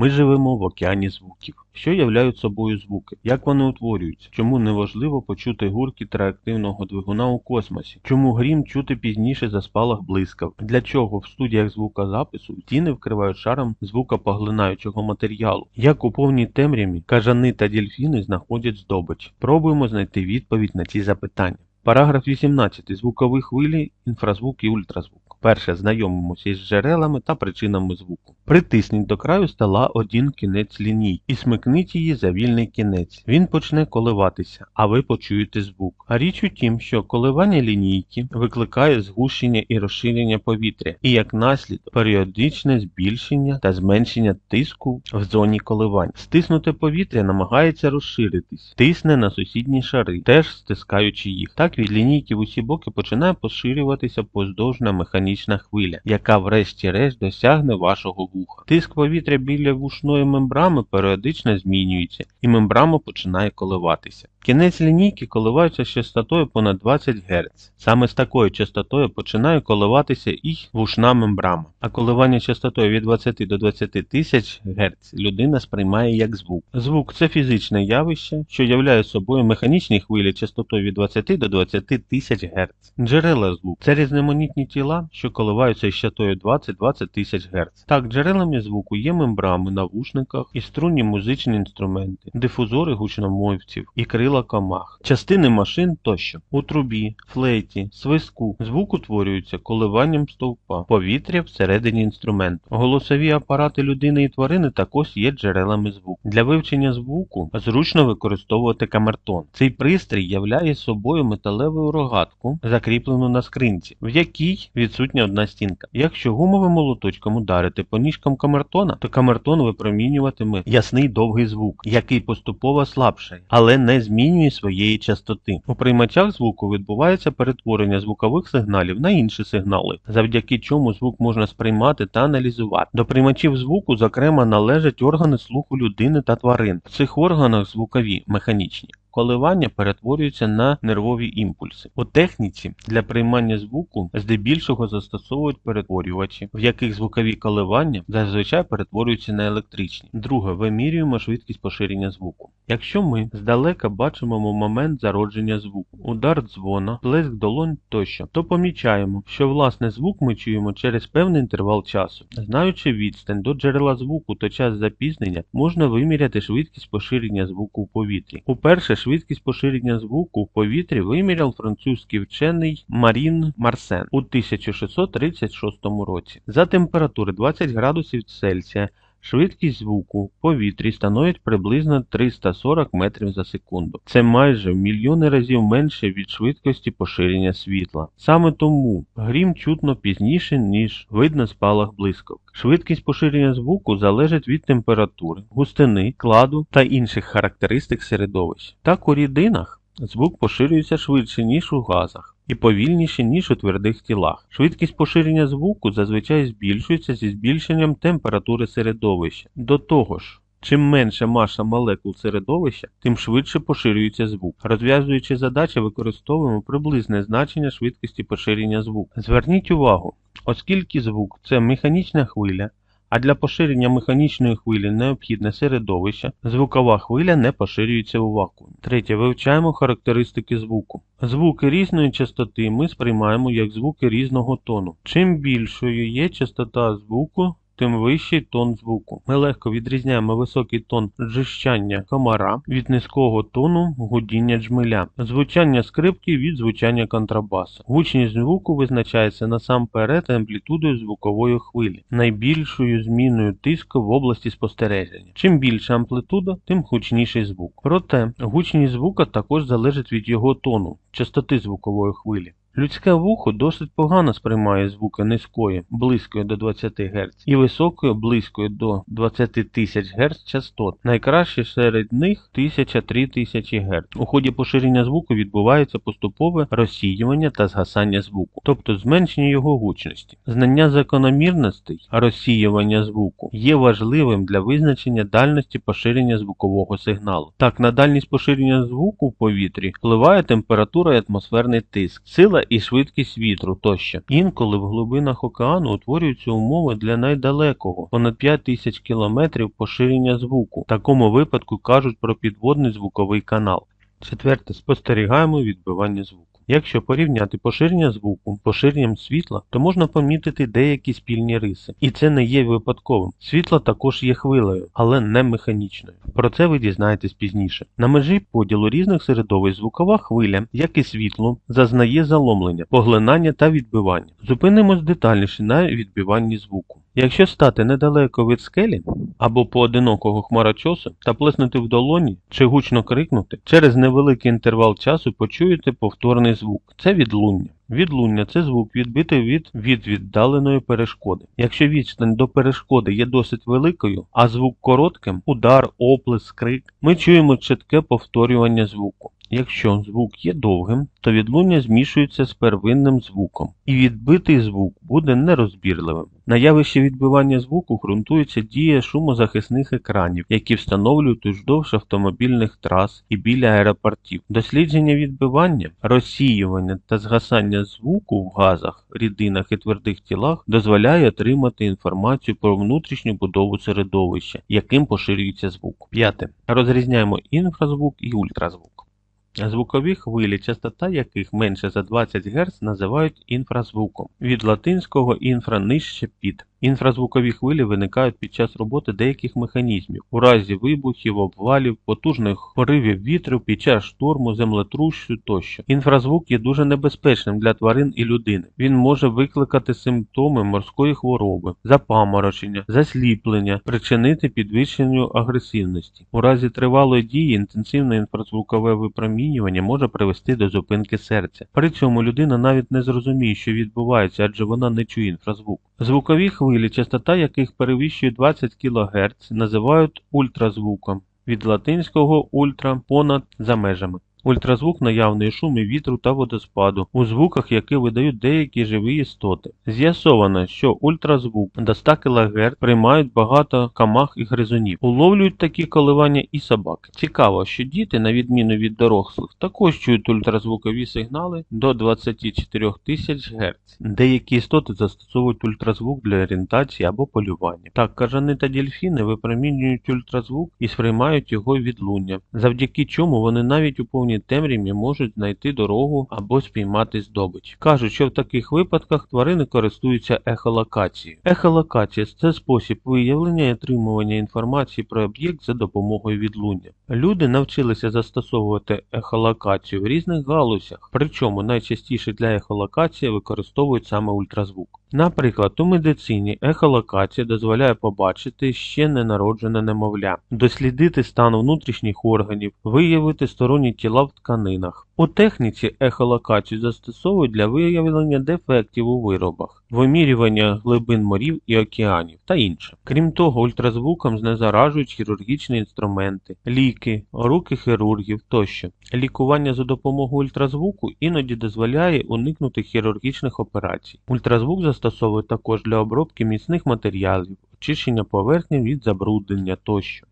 Ми живемо в океані звуків. Що являють собою звуки? Як вони утворюються? Чому неважливо почути гуркіт реактивного двигуна у космосі? Чому грім чути пізніше за спалах блискав? Для чого в студіях звукозапису стіни вкривають шаром звукопоглинаючого матеріалу? Як у повній темряві кажани та дільфіни знаходять здобич? Пробуємо знайти відповідь на ці запитання. Параграф 18. Звукові хвилі, інфразвук і ультразвук. Перше, знайомимося із джерелами та причинами звуку. Притисніть до краю стола один кінець ліній і смикніть її за вільний кінець. Він почне коливатися, а ви почуєте звук. А річ у тім, що коливання лінійки викликає згущення і розширення повітря, і як наслідок періодичне збільшення та зменшення тиску в зоні коливань. Стиснуте повітря намагається розширитись, тисне на сусідні шари, теж стискаючи їх. Так від лінійки в усі боки починає поширюватися поздовжна механічна хвиля, яка врешті-решт досягне вашого вуха. Тиск повітря біля вушної мембрами періодично змінюється, і мембрама починає коливатися. Кінець лінійки коливається з частотою понад 20 Гц. Саме з такою частотою починає коливатися і вушна мембрама. А коливання частотою від 20 до 20 тисяч Гц людина сприймає як звук. Звук це фізичне явище, що являє собою механічні хвилі частотою від 20 до 20 тисяч Гц. Джерела звуку це різноманітні тіла, що коливаються із частотою 20-20 тисяч Гц. Так, джерелами звуку є мембрами на вушниках і струнні музичні інструменти, дифузори гучномовців і крила комах, частини машин тощо. У трубі, флейті, свистку звук утворюється коливанням стовпа, повітря всередині інструменту. Голосові апарати людини і тварини також є джерелами звуку. Для вивчення звуку зручно використовувати камертон. Цей пристрій являє собою металеву рогатку, закріплену на скринці, в якій відсутня одна стінка. Якщо гумовим молоточком ударити по ніжкам камертона, то камертон випромінюватиме ясний довгий звук, який поступово слабшає, але не змінює своєї частоти. У приймачах звуку відбувається перетворення звукових сигналів на інші сигнали, завдяки чому звук можна сприймати та аналізувати. До приймачів звуку, зокрема, належать органи слуху людини та тварин. В цих органах звукові механічні. Коливання перетворюються на нервові імпульси. У техніці для приймання звуку здебільшого застосовують перетворювачі, в яких звукові коливання зазвичай перетворюються на електричні. Друге, вимірюємо швидкість поширення звуку. Якщо ми здалека бачимо момент зародження звуку, удар дзвона, плеск долонь тощо, то помічаємо, що власне звук ми чуємо через певний інтервал часу. Знаючи відстань до джерела звуку та час запізнення, можна виміряти швидкість поширення звуку в повітрі. Уперше швидкість поширення звуку в повітрі виміряв французький вчений Марін Марсен у 1636 році. За температури 20 градусів Цельсія Швидкість звуку в повітрі становить приблизно 340 метрів за секунду. Це майже в мільйони разів менше від швидкості поширення світла. Саме тому грім чутно пізніше, ніж видно спалах блискавок. Швидкість поширення звуку залежить від температури, густини, кладу та інших характеристик середовища. Так у рідинах звук поширюється швидше, ніж у газах. І повільніше, ніж у твердих тілах. Швидкість поширення звуку зазвичай збільшується зі збільшенням температури середовища. До того ж, чим менша маса молекул середовища, тим швидше поширюється звук. Розв'язуючи задачі, використовуємо приблизне значення швидкості поширення звуку. Зверніть увагу, оскільки звук це механічна хвиля, а для поширення механічної хвилі необхідне середовище, звукова хвиля не поширюється у вакуумі. Третє. Вивчаємо характеристики звуку. Звуки різної частоти ми сприймаємо як звуки різного тону. Чим більшою є частота звуку, тим вищий тон звуку. Ми легко відрізняємо високий тон джищання комара від низького тону гудіння джмеля, звучання скрипки від звучання контрабасу. Гучність звуку визначається насамперед амплітудою звукової хвилі, найбільшою зміною тиску в області спостереження. Чим більша амплітуда, тим гучніший звук. Проте гучність звука також залежить від його тону, частоти звукової хвилі. Людське вухо досить погано сприймає звуки низької, близької до 20 Гц, і високої, близької до 20 тисяч Гц частот. Найкраще серед них 1000-3000 Гц. У ході поширення звуку відбувається поступове розсіювання та згасання звуку, тобто зменшення його гучності. Знання закономірностей розсіювання звуку є важливим для визначення дальності поширення звукового сигналу. Так, на дальність поширення звуку в повітрі впливає температура і атмосферний тиск, сила і швидкість вітру тощо. Інколи в глибинах океану утворюються умови для найдалекого, понад 5 тисяч кілометрів поширення звуку. В такому випадку кажуть про підводний звуковий канал. Четверте, спостерігаємо відбивання звуку. Якщо порівняти поширення звуку поширенням світла, то можна помітити деякі спільні риси. І це не є випадковим. Світло також є хвилею, але не механічною. Про це ви дізнаєтесь пізніше. На межі поділу різних середовищ звукова хвиля, як і світло, зазнає заломлення, поглинання та відбивання. Зупинимось детальніше на відбиванні звуку. Якщо стати недалеко від скелі або поодинокого хмарочосу та плеснути в долоні чи гучно крикнути, через невеликий інтервал часу почуєте повторний звук. Це відлуння. Відлуння це звук, відбитий від, від віддаленої перешкоди. Якщо відстань до перешкоди є досить великою, а звук коротким удар, оплеск, крик, ми чуємо чітке повторювання звуку. Якщо звук є довгим, то відлуння змішується з первинним звуком, і відбитий звук буде нерозбірливим. На явище відбивання звуку ґрунтується дія шумозахисних екранів, які встановлюють уздовж автомобільних трас і біля аеропортів. Дослідження відбивання, розсіювання та згасання звуку в газах, рідинах і твердих тілах дозволяє отримати інформацію про внутрішню будову середовища, яким поширюється звук. П'яте. Розрізняємо інфразвук і ультразвук. Звукові хвилі, частота яких менше за 20 Гц, називають інфразвуком. Від латинського інфра нижче під. Інфразвукові хвилі виникають під час роботи деяких механізмів у разі вибухів, обвалів, потужних поривів вітру під час шторму, землетрусу тощо. Інфразвук є дуже небезпечним для тварин і людини. Він може викликати симптоми морської хвороби, запаморочення, засліплення, причинити підвищенню агресивності. У разі тривалої дії інтенсивне інфразвукове випромінювання може привести до зупинки серця. При цьому людина навіть не зрозуміє, що відбувається, адже вона не чує інфразвук. Звукові хвилі, частота яких перевищує 20 кГц, називають ультразвуком. Від латинського ультра понад за межами. Ультразвук наявний шуми вітру та водоспаду, у звуках, які видають деякі живі істоти. З'ясовано, що ультразвук до 100 кГц приймають багато камах і гризунів. Уловлюють такі коливання і собаки. Цікаво, що діти, на відміну від дорослих, також чують ультразвукові сигнали до 24 тисяч Гц. Деякі істоти застосовують ультразвук для орієнтації або полювання. Так, кажани та дельфіни випромінюють ультразвук і сприймають його відлуння, завдяки чому вони навіть у повній темряві можуть знайти дорогу або спіймати здобич. Кажуть, що в таких випадках тварини користуються ехолокацією. Ехолокація це спосіб виявлення і отримування інформації про об'єкт за допомогою відлуння. Люди навчилися застосовувати ехолокацію в різних галузях, причому найчастіше для ехолокації використовують саме ультразвук. Наприклад, у медицині ехолокація дозволяє побачити ще ненароджене немовля, дослідити стан внутрішніх органів, виявити сторонні тіла в тканинах. У техніці ехолокацію застосовують для виявлення дефектів у виробах, вимірювання глибин морів і океанів та інше. Крім того, ультразвуком знезаражують хірургічні інструменти, ліки, руки хірургів тощо. Лікування за допомогою ультразвуку іноді дозволяє уникнути хірургічних операцій. Ультразвук застосовують також для обробки міцних матеріалів, очищення поверхні від забруднення тощо.